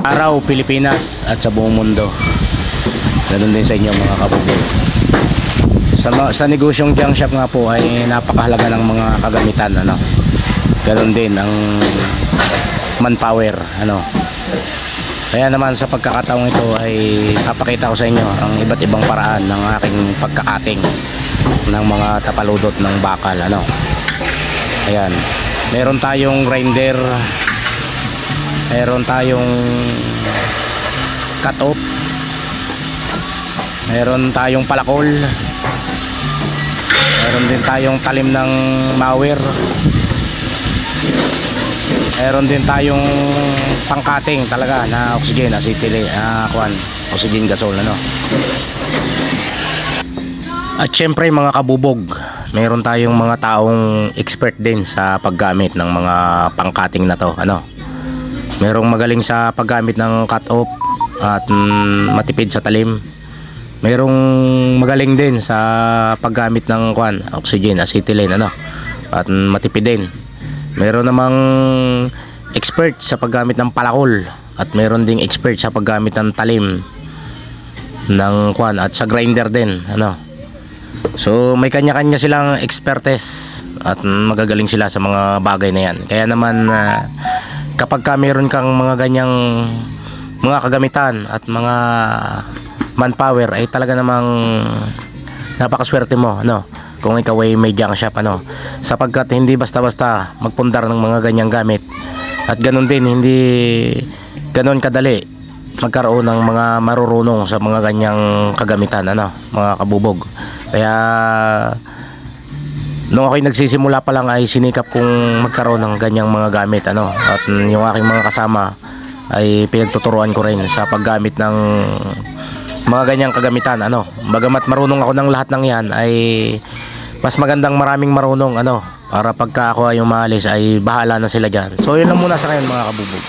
Araw, Pilipinas at sa buong mundo. Ganun din sa inyo mga kabubog. Sa, sa negosyong junk shop nga po ay napakahalaga ng mga kagamitan. Ano? Ganun din ang manpower. Ano? Kaya naman sa pagkakataong ito ay papakita ko sa inyo ang iba't ibang paraan ng aking pagkakating ng mga tapaludot ng bakal. Ano? Ayan. Meron tayong grinder. Meron tayong cut off. Meron tayong palakol. Meron din tayong talim ng mower. Meron din tayong pangkating talaga na oxygen, acetylene, ah, kuan, oxygen gasol ano. At syempre mga kabubog, meron tayong mga taong expert din sa paggamit ng mga pangkating na to, ano. Merong magaling sa paggamit ng cut-off at mm, matipid sa talim. Merong magaling din sa paggamit ng kwan, oxygen, acetylene, ano. At mm, matipid din. Meron namang expert sa paggamit ng palakol at meron ding expert sa paggamit ng talim ng kwan at sa grinder din, ano. So may kanya-kanya silang expertise at magagaling sila sa mga bagay na yan. Kaya naman ah, kapag ka meron kang mga ganyang mga kagamitan at mga manpower ay talaga namang napakaswerte mo ano kung ikaw ay may junk shop ano? Sapagkat hindi basta-basta magpundar ng mga ganyang gamit. At ganun din hindi ganun kadali magkaroon ng mga marurunong sa mga ganyang kagamitan ano? Mga kabubog. Kaya nung ako'y nagsisimula pa lang ay sinikap kong magkaroon ng ganyang mga gamit ano. At yung aking mga kasama ay pinagtuturuan ko rin sa paggamit ng mga ganyang kagamitan ano. Bagamat marunong ako ng lahat ng yan ay mas magandang maraming marunong ano para pagka ako ay umalis ay bahala na sila dyan. So yun lang muna sa ngayon mga kabubog